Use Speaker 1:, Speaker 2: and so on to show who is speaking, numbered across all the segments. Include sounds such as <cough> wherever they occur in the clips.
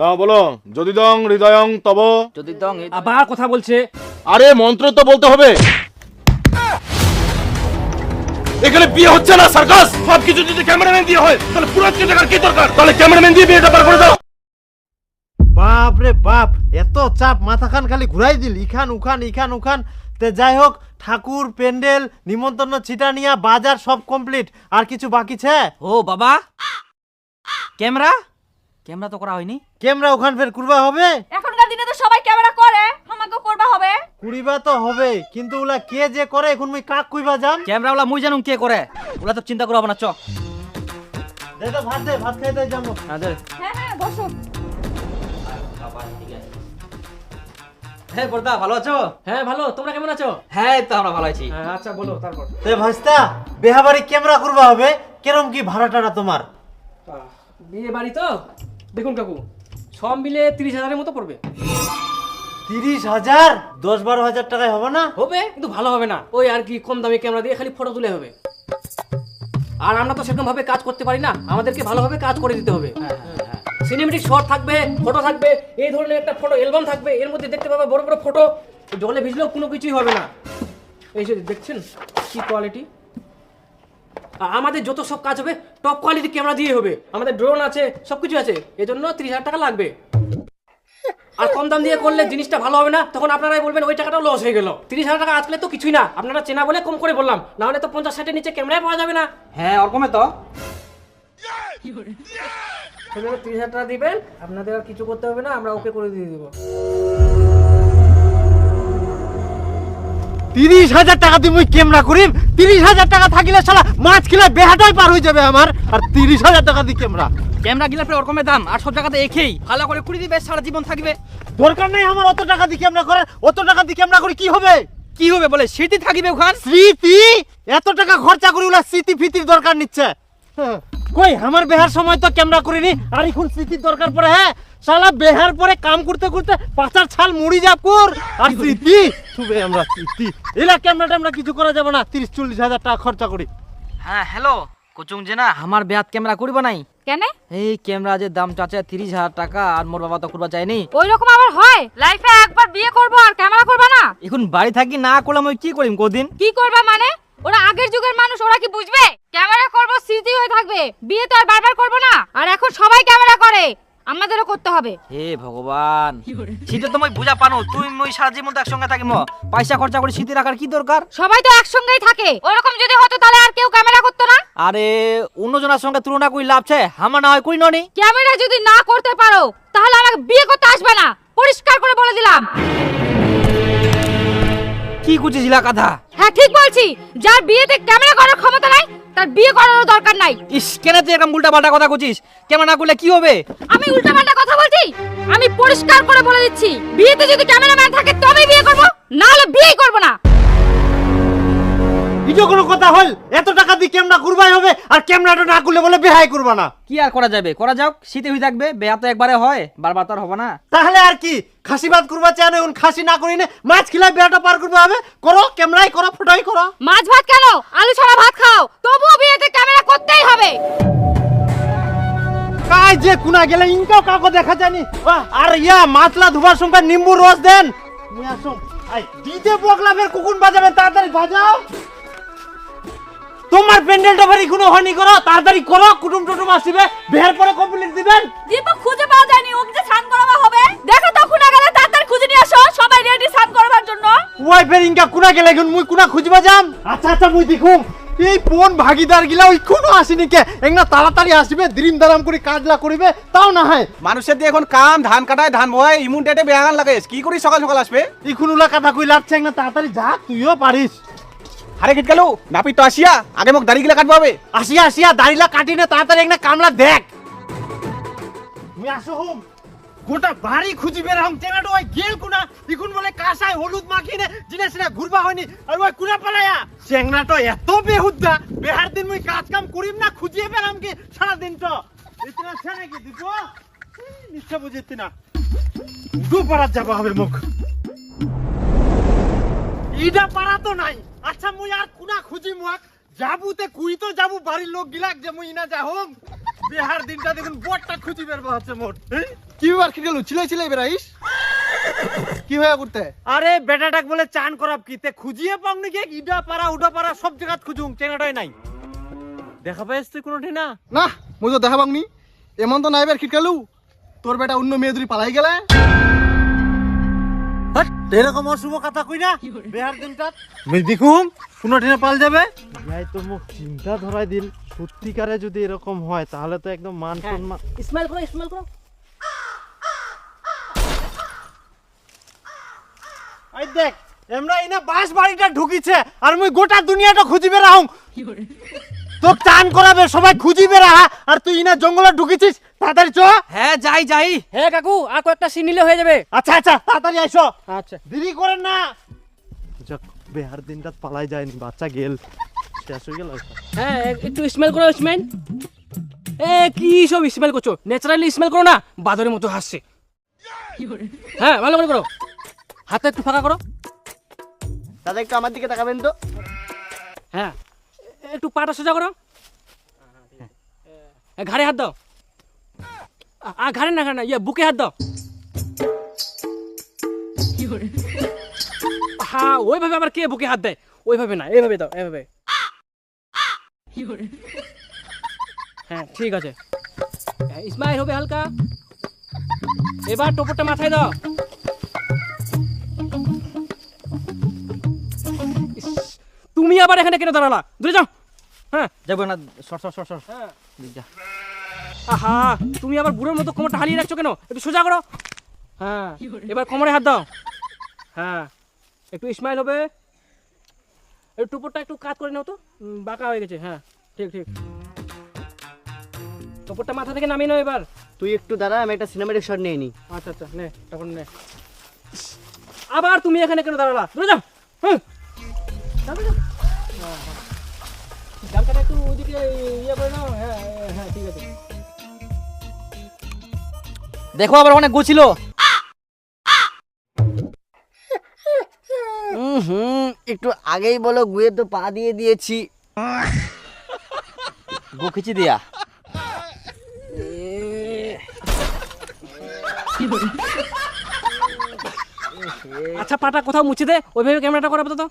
Speaker 1: না বলো। যদি দং হৃদয়ং তব।
Speaker 2: যদি দং
Speaker 3: আবার কথা বলছে।
Speaker 1: আরে মন্ত্র তো বলতে হবে। এখানে বিয়ে হচ্ছে না সার্কাস। সবকিছু যদি ক্যামেরাম্যান দিয়ে হয় তাহলে পুরো টাকার কি দরকার? তাহলে ক্যামেরাম্যান দিয়ে বিয়েটা পার করে দাও।
Speaker 4: বাপ রে বাপ এত চাপ মাথাখান খালি ঘুরাই দিল। ইখান উখান ইখান উখান। তে যাই হোক ঠাকুর প্যান্ডেল নিমন্ত্রণ ছিটানিয়া বাজার সব কমপ্লিট আর কিছু বাকি ছে?
Speaker 2: ও বাবা। ক্যামেরা? ক্যামেরা তো করা হয়নি।
Speaker 4: ক্যামেরা ওখান ফের কুরবা হবে?
Speaker 5: এখনকার দিনে তো সবাই ক্যামেরা করে আমাকে করবা হবে।
Speaker 4: কুড়িবা তো হবে কিন্তু ওলা কে যে করে এখন মুই কাক কুইবা যাম
Speaker 2: ক্যামেরা ওলা মুই জানুম কে করে ওলা তো চিন্তা করব না চ।
Speaker 4: দে তো ভাত দে ভাত খাইতে যাব।
Speaker 2: হ্যাঁ দে।
Speaker 5: হ্যাঁ হ্যাঁ বসো।
Speaker 2: হ্যাঁ বর্দা ভালো আছো?
Speaker 3: হ্যাঁ ভালো। তোমরা কেমন আছো?
Speaker 2: হ্যাঁ তো আমরা ভালো আছি।
Speaker 3: হ্যাঁ আচ্ছা বলো তারপর।
Speaker 4: তে ভাস্তা বেহাবাড়ি ক্যামেরা কুরবা হবে? কেরম কি ভাড়া টাড়া তোমার?
Speaker 3: বিয়ে বাড়ি তো? দেখুন কাকু সব মিলে তিরিশ হাজারের মতো পড়বে।
Speaker 4: তিরিশ হাজার? দশ বারো হাজার টাকায় হবে না?
Speaker 3: হবে কিন্তু ভালো হবে না। ওই আর কি কম দামে ক্যামেরা দিয়ে খালি ফটো তুলে হবে। আর আমরা তো সেরকম ভাবে কাজ করতে পারি না আমাদেরকে ভালোভাবে কাজ করে দিতে হবে। সিনেমেটিক শট থাকবে ফটো থাকবে এই ধরনের একটা ফটো অ্যালবাম থাকবে এর মধ্যে দেখতে পাবে বড় বড় ফটো জলে ভিজলেও কোনো কিছুই হবে না। এই যে দেখছেন কি কোয়ালিটি আমাদের যত সব কাজ হবে টপ কোয়ালিটি ক্যামেরা দিয়ে হবে। আমাদের ড্রোন আছে সব কিছু আছে। এজন্য তিরিশ হাজার টাকা লাগবে। আর কম দাম দিয়ে করলে জিনিসটা ভালো হবে না তখন আপনারাই বলবেন ওই টাকাটাও লস হয়ে গেল। তিরিশ হাজার টাকা আসলে তো কিছুই না। আপনারা চেনা বলে কম করে বললাম। না হলে তো পঞ্চাশ ষাটের নিচে ক্যামেরায় পাওয়া যাবে না।
Speaker 2: হ্যাঁ ওরকমে তো।
Speaker 3: তিরিশ হাজার টাকা দিবেন আপনাদের আর কিছু করতে হবে না আমরা ওকে করে দিয়ে দেবো।
Speaker 4: তিরিশ হাজার টাকা দিয়ে মুই ক্যামেরা করিম? তিরিশ হাজার টাকা থাকিলে শালা মাছ কিলা বেহাটাই পার হয়ে যাবে আমার। আর তিরিশ হাজার টাকা দিয়ে ক্যামেরা
Speaker 2: ক্যামেরা গিলার পরে ওরকমের দাম আর সব জায়গাতে একই। ভালো করে কুড়ি দিবে সারা জীবন থাকবে।
Speaker 4: দরকার নেই আমার অত টাকা দিয়ে ক্যামেরা করে অত টাকা দিয়ে ক্যামেরা করে কি হবে?
Speaker 2: কি হবে বলে? স্মৃতি থাকবে ওখান?
Speaker 4: স্মৃতি? এত টাকা খরচা করে ওলা স্মৃতি ফিতির দরকার নিচ্ছে। কই আমার বেহার সময় তো ক্যামেরা করিনি। আর এখন স্মৃতির দরকার পড়ে হ্যাঁ? শালা বেহার পরে কাম করতে করতে পাচার ছাল মুড়ি যাব কর। আর স্মৃতি? শুবে আমরা স্মৃতি। এলা ক্যামেরা ট্যামেরা কিছু করা যাবে না। তিরিশ চল্লিশ হাজার টাকা খরচা করি।
Speaker 2: হ্যাঁ হ্যালো কুচুং যে না আমার বেহাত ক্যামেরা করব নাই?
Speaker 5: কেন?
Speaker 2: এই ক্যামেরা যে দাম চাচা তিরিশ হাজার টাকা আর মোর বাবা তো করবা চাইনি
Speaker 5: ওই রকম আবার হয়? লাইফে একবার বিয়ে করব আর ক্যামেরা করবা না?
Speaker 2: এখন বাড়ি থাকি না করলাম ওই কি করিম কদিন?
Speaker 5: কি করবা মানে? ওরা আগের যুগের মানুষ ওরা কি বুঝবে? ক্যামেরা করব স্মৃতি হয়ে থাকবে। বিয়ে তো আর বারবার করব না। আর এখন সবাই ক্যামেরা করে। আমাদেরও করতে হবে।
Speaker 2: হে ভগবান। শীতে তোমায় বুঝা পানো তুই মই সারা জীবন তো একসঙ্গে থাকিম পয়সা খরচা করে শীতে রাখার কি দরকার?
Speaker 5: সবাই তো একসঙ্গেই থাকে। ওরকম যদি হতো তাহলে আর কেউ ক্যামেরা করতো না।
Speaker 2: আরে অন্যজনের সঙ্গে তুলনা করি লাভ আছে আমার না হয় করি ননি।
Speaker 5: ক্যামেরা যদি না করতে পারো তাহলে আমাকে বিয়ে করতে আসবে না। পরিষ্কার করে বলে দিলাম।
Speaker 2: কি কুচিছিলা কথা?
Speaker 5: হ্যাঁ ঠিক বলছি। যার বিয়েতে ক্যামেরা করার ক্ষমতা নাই তার বিয়ে করার দরকার নাই।
Speaker 2: ইস কেন তুই এরকম উল্টা পাল্টা কথা কুচিস ক্যামেরা না করলে কি হবে?
Speaker 5: আমি উল্টা পাল্টা কথা বলছি? আমি পরিষ্কার করে বলে দিচ্ছি বিয়েতে যদি ক্যামেরাম্যান থাকে তবেই বিয়ে করব না হলে বিয়েই করব না।
Speaker 4: এটা কোনো কথা হল এত টাকা দিয়ে ক্যামেরা করবাই হবে আর ক্যামেরাটা না করলে বলে বেহাই করবা না।
Speaker 2: কি আর করা যাবে? করা যাক শীতে হয়ে থাকবে বেয়া তো একবারে হয় বারবার তো আর হবে না।
Speaker 4: তাহলে আর কি খাসি বাদ করবা চায় না এখন খাসি না করি না মাছ খিলাই বেড়াটা পার করবা হবে করো ক্যামেরাই করো ফটোই করো।
Speaker 5: মাছ ভাত কেন? আলু ছাড়া ভাত খাও। তবুও বিয়েতে ক্যামেরা করতেই হবে।
Speaker 4: কাই যে কুনা গেলে ইনকাও কাকো দেখা জানি আর ইয়া মাছলা ধোবার সঙ্গে নিম্বু রস দেন। আসুন। আই বগলামের কুকুন বাজাবেন তাড়াতাড়ি বাজাও। তোমার প্যান্ডেলটা ভারি কোনো হয়নি করো তাড়াতাড়ি করো কুটুম টুটুম আসিবে বের পরে কমপ্লিট দিবেন।
Speaker 5: দীপক খুঁজে পাওয়া যায়নি ওকে যে স্নান করাবা হবে। দেখো তো খুনা গেলে তাড়াতাড়ি খুঁজে নিয়ে আসো সবাই রেডি স্নান করবার জন্য।
Speaker 4: ওয়াই ফের ইনকা কুনা গেলে এখন মুই কুনা খুঁজবা যাম। আচ্ছা আচ্ছা মুই দেখুম এই কোন ভাগিদার গিলা ওই কোনো আসেনি কে? একনা তাড়াতাড়ি আসবে দ্রিম দারাম করে কাজলা করিবে তাও না হয়।
Speaker 6: মানুষের দিয়ে এখন কাম ধান কাটায় ধান বয় ইমুন ডেটে বেহান লাগে কি করি সকাল সকাল আসবে?
Speaker 4: ইখুনুলা কথা কই লাগছে একনা তাড়াতাড়ি যা তুইও পারিস।
Speaker 6: হারে গিট গেল? নাপি তো আসিয়া আগে মোক দাড়ি গিলা কাটবো হবে।
Speaker 4: আসিয়া আসিয়া দাড়িলা কাটি না তাড়াতাড়ি একটা কামলা দেখ। তুমি আসো হুম। গোটা বাড়ি খুঁজিবে রাম চেনাটো ওই গেল কুনা ইকুন বলে কাঁসায় হলুদ মাখিনে জিনিস না ঘুরবা হয়নি আর ওই কুনা পালায়া। চেংনাটো এত বেহুদ্দা বেহার দিন মুই কাজ কাম করিম না খুঁজিয়ে পেলাম কি সারা দিন তো ইতনা ছেড়ে কি দিব নিশ্চয় বুঝিতে না। দু যাবা হবে মুখ ইডা পারা তো নাই। আচ্ছা মুই আর কুনা খুঁজি মুয়াক। যাবুতে কুই তো যাবু বাড়ির লোক গিলাক যে মুই ইনা যাহম বিহার দিনটা দেখুন বটটা খুঁজি বের হচ্ছে মোট।
Speaker 7: কি ব্যাপার কি গেল চিলাই চিলাই বেড়াইস? কি হয়ে করতে?
Speaker 4: আরে বেটাটাক বলে চান করাব কি? তে খুঁজিয়ে পাও নাকি ইডা পাড়া উডা পাড়া সব জায়গাত খুঁজুং চেনাটাই নাই। দেখা পাইস তুই কোনোটি না
Speaker 7: না মুই তো দেখা পাওনি। এমন তো নাই বের খিটকালু। তোর বেটা অন্য মেয়ে দুরি পালাই গেলে?
Speaker 4: এরকম অশুভ কথা কই না? বিহার দিনটা আমি দেখুম কোনোটি না পাল যাবে?
Speaker 8: ইয়াই তো মোক চিন্তা ধরাই দিল। সত্যিকারে যদি এরকম হয় তাহলে তো একদম মান সম্মান
Speaker 3: স্মাইল করো স্মাইল করো।
Speaker 4: এই দেখ এমরা ইনা বাস বাড়িটা ঢুকিছে আর মুই গোটা দুনিয়াটা খুঁজি বেড়াও তো চান করাবে সবাই খুঁজি বেড়া আর তুই ইনা জঙ্গলে ঢুকিছিস তাড়াতাড়ি চ।
Speaker 2: হ্যাঁ যাই যাই।
Speaker 3: হ্যাঁ কাকু আর কয়েকটা সিন নিলে হয়ে যাবে।
Speaker 4: আচ্ছা আচ্ছা তাড়াতাড়ি আইসো।
Speaker 3: আচ্ছা।
Speaker 4: দেরি করেন না।
Speaker 8: যাক বেহার দিনটা পালাই যায়নি বাচ্চা গেল। শেষ হয়ে গেল
Speaker 3: হ্যাঁ একটু স্মেল করো স্মেল এ কি সব স্মেল করছ? ন্যাচারালি স্মেল করো না বাদরের মতো হাসছে। হ্যাঁ ভালো করে করো। হাতটা একটু ফাঁকা করো।
Speaker 7: দাদা একটু আমার দিকে তাকাবেন তো।
Speaker 3: হ্যাঁ। একটু পাটা সোজা করো। এ, ঘাড়ে হাত দাও। ঘাড়ে না ঘাড়ে না ইয়ে বুকে হাত দাও। হ্যাঁ ওইভাবে আবার কে বুকে হাত দেয়? ওইভাবে না এইভাবে দাও এইভাবে। হ্যাঁ ঠিক আছে। ইসমাইল হবে হালকা। এবার টোপরটা মাথায় দাও। তুমি আবার এখানে কেন দাঁড়ালা? দূরে যাও। হ্যাঁ
Speaker 2: যাব না সর সর সর সর।
Speaker 3: হ্যাঁ।
Speaker 2: যা।
Speaker 3: আহা তুমি আবার বুড়োর মতো কোমরটা হালিয়ে রাখছো কেন? একটু সোজা করো। হ্যাঁ এবার কোমরে হাত দাও। হ্যাঁ একটু স্মাইল হবে। একটু টুপরটা একটু কাজ করে নাও তো। বাঁকা হয়ে গেছে হ্যাঁ ঠিক ঠিক। টুপরটা মাথা থেকে নামিয়ে নাও এবার।
Speaker 7: তুই একটু দাঁড়া আমি একটা সিনেমাটিক শট নিয়ে নি।
Speaker 3: আচ্ছা আচ্ছা নে তখন নে। আবার তুমি এখানে কেন দাঁড়ালা? দূরে যাও। হুম। যাও। হ্যাঁ, হ্যাঁ। একটু ওইদিকে ইয়ে করে নাও। হ্যাঁ, হ্যাঁ ঠিক আছে।
Speaker 2: দেখো আবার অনেক গোছিল।
Speaker 7: হুম, একটু আগেই বলো গুয়ে তো পা দিয়ে দিয়েছি।
Speaker 2: গো খিচি দিয়া।
Speaker 3: আচ্ছা পাটা কোথাও মুছে দে, ওইভাবে ক্যামেরাটা করাবো তো।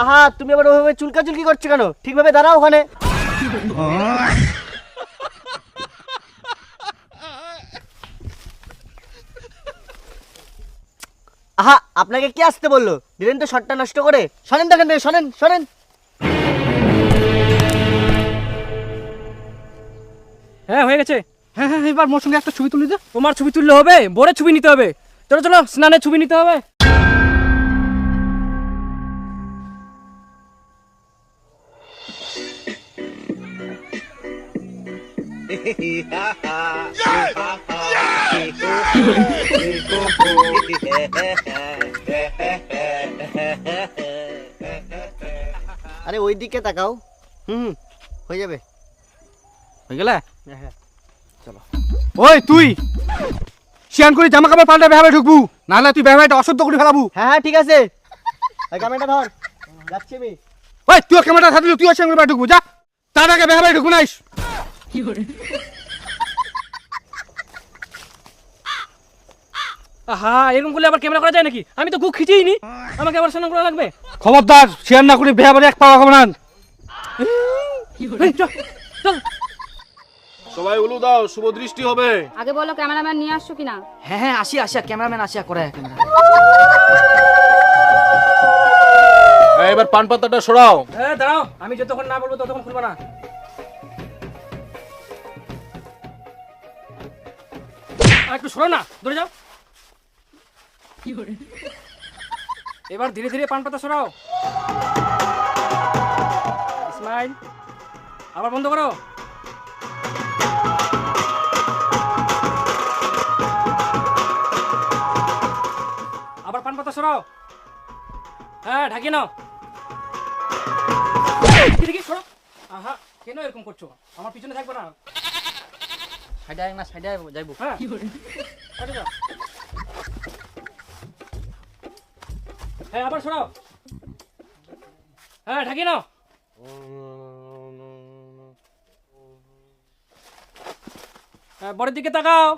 Speaker 7: আহা তুমি আবার ওইভাবে চুলকা চুলকি করছ কেন? ঠিকভাবে দাঁড়াও ওখানে। আহা আপনাকে কে আসতে বলল? দিলেন তো শটটা নষ্ট করে। শোনেন দেখেন শোনেন শোনেন
Speaker 3: হ্যাঁ হয়ে গেছে।
Speaker 4: হ্যাঁ হ্যাঁ এবার মোর সঙ্গে একটা ছবি তুলি দে।
Speaker 3: তোমার ছবি তুললে হবে বড় ছবি নিতে হবে। চলো চলো স্নানের ছবি নিতে হবে।
Speaker 7: আরে ওই দিকে তাকাও। হুম হয়ে যাবে।
Speaker 2: হয়ে গেলে?
Speaker 6: ওই তুই! শিয়ান করে জামা কাপড় পাল্টা বেহাবে ঢুকবু। নাহলে তুই বেহাবাইটা অশুদ্ধ করে ফেলাবু।
Speaker 7: হ্যাঁ হ্যাঁ ঠিক আছে। ক্যামেরাটা ধর। যাচ্ছি আমি।
Speaker 6: ওই তুই ক্যামেরাটা থাকলে তুই শিয়ান করে ঢুকবু যা। তার আগে বেহাবাই ঢুকবু নাইস।
Speaker 3: আহা এরকম করলে আবার ক্যামেরা করা যায় নাকি? আমি তো গু খিচেই নি। আমাকে আবার স্নান করা লাগবে?
Speaker 6: খবরদার শিয়ান না করে বেহাবারে এক পাওয়া
Speaker 3: চল চল।
Speaker 1: সবাই উলু দাও শুভ দৃষ্টি হবে।
Speaker 5: আগে বলো ক্যামেরাম্যান নিয়ে আসছো কিনা?
Speaker 2: হ্যাঁ হ্যাঁ আসি আসিয়া ক্যামেরাম্যান আসিয়া করে ক্যামেরা।
Speaker 1: এবার পান পাতাটা সরাও।
Speaker 3: হ্যাঁ দাঁড়াও আমি যতক্ষণ না বলব ততক্ষণ খুলবো না। একটু সরো না দূরে যাও। এবার ধীরে ধীরে পান পাতা সরাও। স্মাইল আবার বন্ধ করো। আবার পান পাতা সরাও। হ্যাঁ ঢাকিয়ে নাও। দেখি সরো আহা কেন এরকম করছ? আমার পিছনে থাকবে না।
Speaker 2: সাইডে আয় না সাইডে আয় যাইবো।
Speaker 3: হ্যাঁ। হ্যাঁ আবার সরাও। হ্যাঁ ঢাকি নাও। হ্যাঁ বড়ের দিকে তাকাও।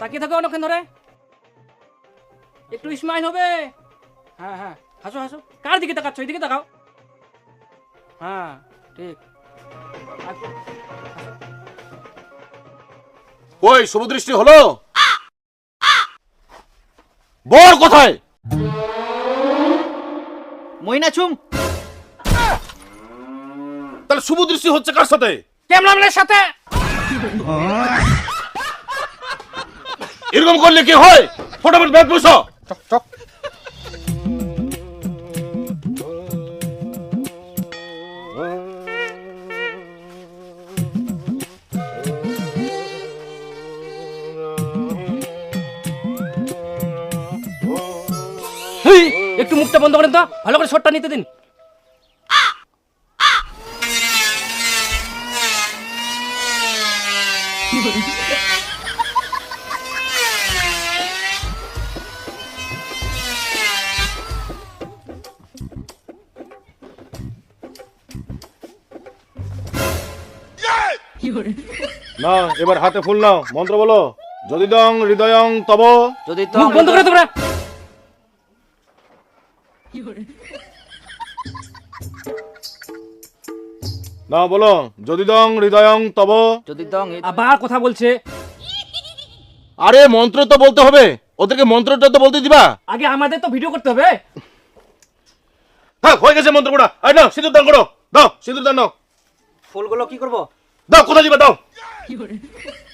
Speaker 3: তাকিয়ে থাকো অনেকক্ষণ ধরে। একটু স্মাইল হবে। হ্যাঁ হ্যাঁ হাসো হাসো। কার দিকে তাকাচ্ছ? এদিকে তাকাও। হ্যাঁ ঠিক। আচ্ছা।
Speaker 1: ওই শুভদৃষ্টি হলো? বর কোথায়?
Speaker 2: মইনা ছুম
Speaker 1: তাহলে শুভদৃষ্টি হচ্ছে কার সাথে?
Speaker 3: ক্যামেরাম্যানের সাথে।
Speaker 1: এরকম করলে কি হয়? ফটাফট ব্যাগ বসো।
Speaker 3: হেই, একটু মুখটা বন্ধ করেন তো। ভালো করে শটটা নিতে দিন।
Speaker 1: না এবার হাতে ফুল নাও। মন্ত্র বলো। যদি দং হৃদয়ং তব।
Speaker 2: যদি তো
Speaker 3: মুখ বন্ধ করে তোমরা।
Speaker 1: না বলো। যদি দং হৃদয়ং তব।
Speaker 2: যদি দং
Speaker 3: আবার কথা বলছে।
Speaker 1: আরে মন্ত্র তো বলতে হবে। ওদেরকে মন্ত্রটা তো বলতে দিবা।
Speaker 3: আগে আমাদের তো ভিডিও করতে হবে।
Speaker 1: হ্যাঁ হয়ে গেছে মন্ত্র পড়া আরে নাও সিঁদুর দান করো। দাও সিঁদুর দান নাও।
Speaker 2: ফুলগুলো কি করব?
Speaker 1: দাও কোথায় দিবা? দাও। <laughs>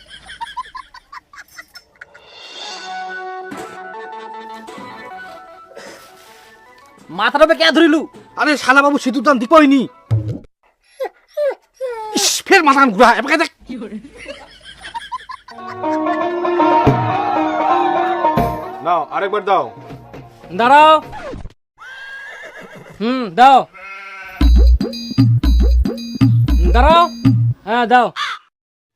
Speaker 2: মাথার উপরে কে ধরিলু?
Speaker 4: আরে শালা বাবু সিঁদুর দান দিপইনি ইস, ফের মাথা ঘুরা এবার দেখ।
Speaker 1: নাও আরেকবার দাও।
Speaker 3: দাঁড়াও। হুম দাও। দাঁড়াও। হ্যাঁ দাও।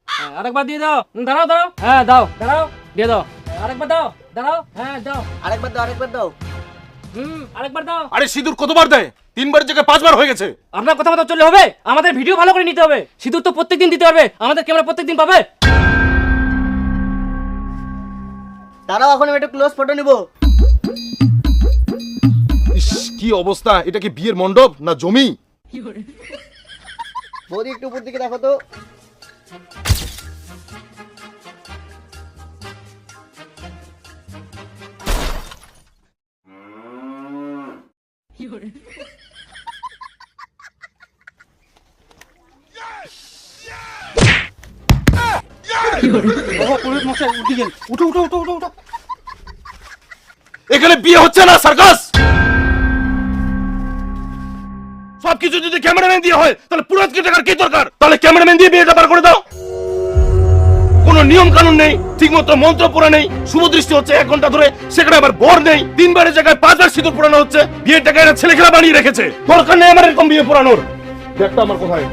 Speaker 3: হ্যাঁ, আরেকবার দিয়ে দাও। দাঁড়াও দাঁড়াও। হ্যাঁ দাও দাঁড়াও। দিয়ে দাও। আরেকবার দাও দাঁড়াও। হ্যাঁ দাও।
Speaker 2: আরেকবার দাও আরেকবার দাও।
Speaker 3: হুম আরেকবার দাও।
Speaker 1: আরে সিঁদুর কতবার দেয়? জায়গায় পাঁচবার হয়ে গেছে।
Speaker 3: আপনার কথা মতো চললে হবে। আমাদের ভিডিও ভালো করে নিতে হবে। সিঁদুর তো প্রত্যেকদিন দিতে পারবে। আমাদের ক্যামেরা প্রত্যেকদিন পাবে।
Speaker 2: দাঁড়াও এখন আমি একটা ক্লোজ ফটো নিব।
Speaker 1: ইস কি অবস্থা? এটা কি বিয়ের মণ্ডপ না জমি?
Speaker 2: বৌদি একটু উপর দিকে দেখো তো।
Speaker 1: এখানে বিয়ে হচ্ছে না সার্কাস! সবকিছু যদি ক্যামেরাম্যান দিয়ে হয় তাহলে পুরস্কার টাকার কি দরকার? তাহলে ক্যামেরাম্যান দিয়ে বিয়েটা বার করে দাও। কোনো নিয়ম কানুন নেই, ঠিকমতো মন্ত্র পড়া নেই, শুভ দৃষ্টি হচ্ছে এক ঘণ্টা ধরে, সেখানে আবার বর নেই তিনবারের জায়গায় পাঁচবার সিঁদুর পড়ানো হচ্ছে, বিয়ের টাকা এরা ছেলে খেলা বানিয়ে রেখেছে। দরকার নেই আমার এরকম বিয়ে পড়ানোর। দেখটা আমার কোথায়।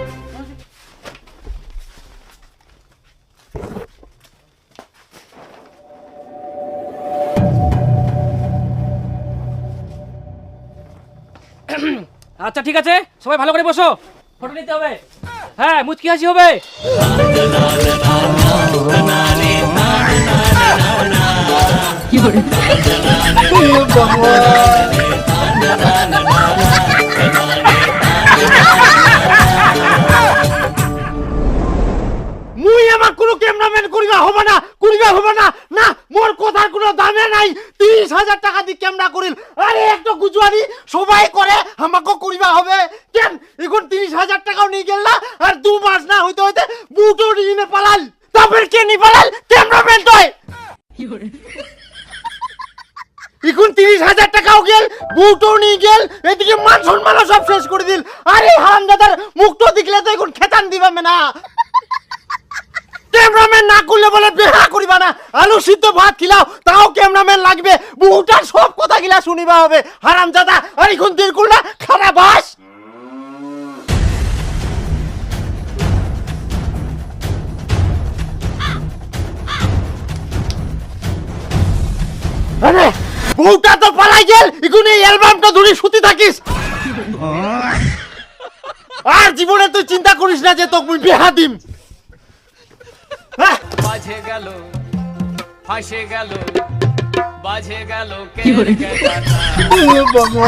Speaker 3: আচ্ছা ঠিক আছে। সবাই ভালো করে বসো। ফটো নিতে হবে। হ্যাঁ মুচকি হাসি হবে।
Speaker 4: মুই আমার কোনো ক্যামেরাম্যান করিবা হবে না, করিবা হবে না। না মোর কথার কোনো দামে নাই। তিরিশ হাজার টাকা দিয়ে ক্যামেরা করিল। আরে, একটা গুজুয়ারি সবাই করে আমাকে করিবা হবে। কেন? এখন তিরিশ হাজার টাকাও নিয়ে গেল আর দু মাস না হইতে হইতে বুটো নিয়ে পালাল। তারপর কে নি পালাল? ক্যামেরাম্যান তয় এখন তিরিশ হাজার টাকাও গেল বুটো নিয়ে গেল, এদিকে মান সম্মানও সব শেষ করে দিল। আরে হারাম দাদার মুখটো দেখলে তো এখন খেতান দিবা না। না করলে বলে বেহা করিবা না। আলু সিদ্ধ ভাত খিলাও তাও ক্যামেরাম্যান লাগবে? বউটার সব কথা গিলা শুনিবা হবে। হারাম দাদা আর এখন দিন করলা খারাপ বাস। আরে বউটা তো পালাই গেল। এখন এই অ্যালবামটা ধরে শুতে থাকিস। আর জীবনে তুই চিন্তা করিস না যে তোকে বিহা দিম।
Speaker 9: বাজে গেল ফাঁসে গেল বাজে গেল কে বাবা।